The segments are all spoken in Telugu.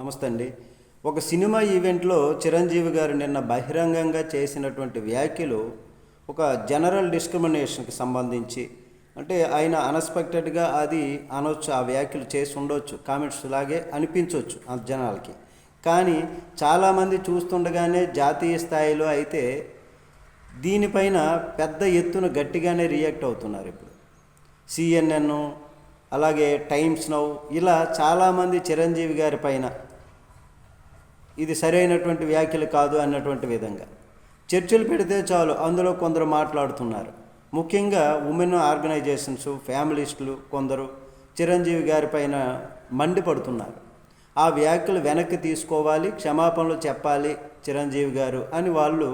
నమస్తే అండి. ఒక సినిమా ఈవెంట్లో చిరంజీవి గారు నిన్న బహిరంగంగా చేసినటువంటి వ్యాఖ్యలు ఒక జనరల్ డిస్క్రిమినేషన్కి సంబంధించి అంటే ఆయన అన్ఎక్స్పెక్టెడ్గా అది అనొచ్చు ఆ వ్యాఖ్యలు చేసి ఉండొచ్చు కామెంట్స్ లాగే అనిపించవచ్చు ఆ జనాలకి. కానీ చాలామంది చూస్తుండగానే జాతీయ స్థాయిలో అయితే దీనిపైన పెద్ద ఎత్తున గట్టిగానే రియాక్ట్ అవుతున్నారు ఇప్పుడు. సిఎన్ఎన్ అలాగే టైమ్స్ నౌ ఇలా చాలామంది చిరంజీవి గారి పైన ఇది సరైనటువంటి వ్యాఖ్యలు కాదు అన్నటువంటి విధంగా. చర్చలు పెడితే చాలు అందులో కొందరు మాట్లాడుతున్నారు. ముఖ్యంగా ఉమెన్ ఆర్గనైజేషన్స్ ఫ్యామిలిస్టులు కొందరు చిరంజీవి గారి పైన మండిపడుతున్నారు. ఆ వ్యాఖ్యలు వెనక్కి తీసుకోవాలి క్షమాపణలు చెప్పాలి చిరంజీవి గారు అని వాళ్ళు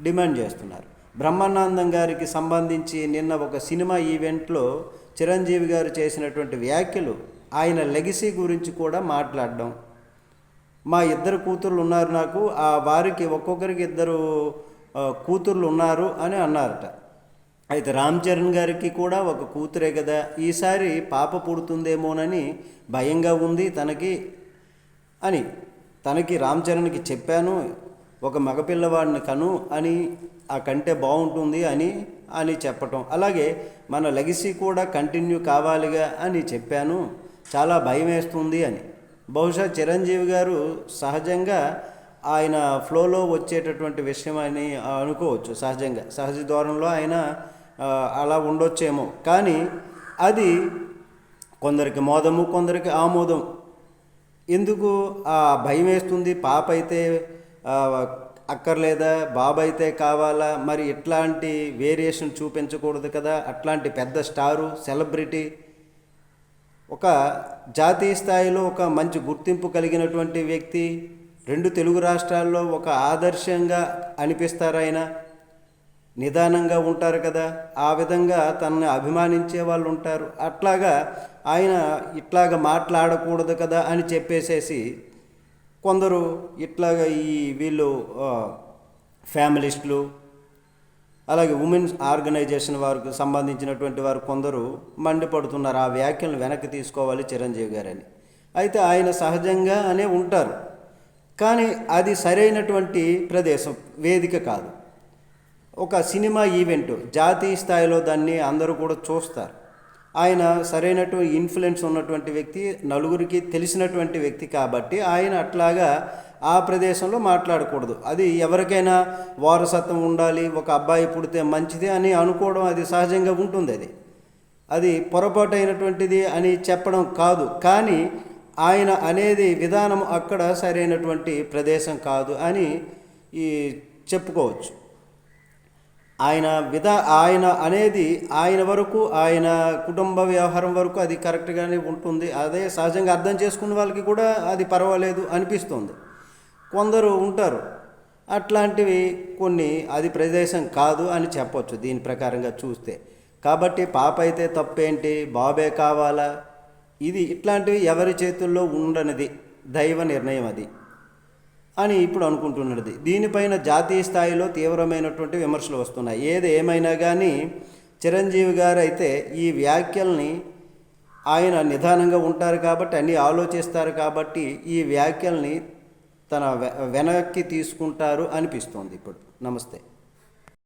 డిమాండ్ చేస్తున్నారు. బ్రహ్మానందం గారికి సంబంధించి నిన్న ఒక సినిమా ఈవెంట్లో చిరంజీవి గారు చేసినటువంటి వ్యాఖ్యలు ఆయన లెగసీ గురించి కూడా మాట్లాడడం మా ఇద్దరు కూతుర్లు ఉన్నారు నాకు ఆ వారికి ఒక్కొక్కరికి ఇద్దరు కూతుర్లు ఉన్నారు అని అన్నారట. అయితే రామ్ చరణ్ గారికి కూడా ఒక కూతురే కదా ఈసారి పాప పుడుతుందేమోనని భయంగా ఉంది తనకి అని తనకి రామ్ చరణ్కి చెప్పాను ఒక మగపిల్లవాడిని కను అని ఆ కంటే బాగుంటుంది అని అని చెప్పటం. అలాగే మన లెగసీ కూడా కంటిన్యూ కావాలిగా అని చెప్పాను చాలా భయం వేస్తుంది అని. బహుశా చిరంజీవి గారు సహజంగా ఆయన ఫ్లోలో వచ్చేటటువంటి విషయం అని అనుకోవచ్చు సహజంగా. సహజ ధోరణిలో ఆయన అలా ఉండొచ్చేమో. కానీ అది కొందరికి మోదము కొందరికి ఆమోదం. ఎందుకు ఆ భయం వేస్తుంది? పాప అయితే అక్కర్లేదా? బాబు అయితే కావాలా? మరి ఇట్లాంటి వేరియేషన్ చూపించకూడదు కదా? అట్లాంటి పెద్ద స్టారు సెలబ్రిటీ ఒక జాతీయ స్థాయిలో ఒక మంచి గుర్తింపు కలిగినటువంటి వ్యక్తి రెండు తెలుగు రాష్ట్రాల్లో ఒక ఆదర్శంగా అనిపిస్తారు ఆయన. నిదానంగా ఉంటారు కదా ఆ విధంగా తనని అభిమానించే వాళ్ళు ఉంటారు. అట్లాగా ఆయన ఇట్లాగా మాట్లాడకూడదు కదా అని చెప్పేసేసి కొందరు ఇట్లాగ ఈ వీళ్ళు ఫ్యామిలిస్టులు అలాగే ఉమెన్స్ ఆర్గనైజేషన్ వారికి సంబంధించినటువంటి వారు కొందరు మండిపడుతున్నారు. ఆ వ్యాఖ్యలను వెనక్కి తీసుకోవాలి చిరంజీవి గారని. అయితే ఆయన సహజంగా అనే ఉంటారు. కానీ అది సరైనటువంటి ప్రదేశం వేదిక కాదు. ఒక సినిమా ఈవెంట్ జాతీయ స్థాయిలో దాన్ని అందరూ కూడా చూస్తారు. ఆయన సరైనటువంటి ఇన్ఫ్లుయెన్స్ ఉన్నటువంటి వ్యక్తి నలుగురికి తెలిసినటువంటి వ్యక్తి కాబట్టి ఆయన అట్లాగా ఆ ప్రదేశంలో మాట్లాడకూడదు. అది ఎవరికైనా వారసత్వం ఉండాలి ఒక అబ్బాయి పుడితే మంచిది అని అనుకోవడం అది సహజంగా ఉంటుంది అది. అది పొరపాటు అయినటువంటిది అని చెప్పడం కాదు. కానీ ఆయన అనేది విధానం అక్కడ సరైనటువంటి ప్రదేశం కాదు అని ఈ చెప్పుకోవచ్చు. ఆయన విధా ఆయన అనేది ఆయన వరకు ఆయన కుటుంబ వ్యవహారం వరకు అది కరెక్ట్గానే ఉంటుంది. అదే సహజంగా అర్థం చేసుకున్న వాళ్ళకి కూడా అది పర్వాలేదు అనిపిస్తుంది. కొందరు ఉంటారు. అట్లాంటివి కొన్ని అది ప్రదేశం కాదు అని చెప్పొచ్చు దీని ప్రకారంగా చూస్తే. కాబట్టి పాప అయితే తప్పేంటి? బాబే కావాలా? ఇది ఇట్లాంటివి ఎవరి చేతుల్లో ఉండనిది? దైవ నిర్ణయం అది. అని ఇప్పుడు అనుకుంటున్నది. దీనిపైన జాతీయ స్థాయిలో తీవ్రమైనటువంటి విమర్శలు వస్తున్నాయి. ఏది ఏమైనా కానీ చిరంజీవి గారు అయితే ఈ వ్యాఖ్యల్ని ఆయన నిదానంగా ఉంటారు కాబట్టి అన్నీ ఆలోచిస్తారు కాబట్టి ఈ వ్యాఖ్యల్ని తన వె- వెనక్కి తీసుకుంటారు అనిపిస్తోంది ఇప్పుడు. నమస్తే.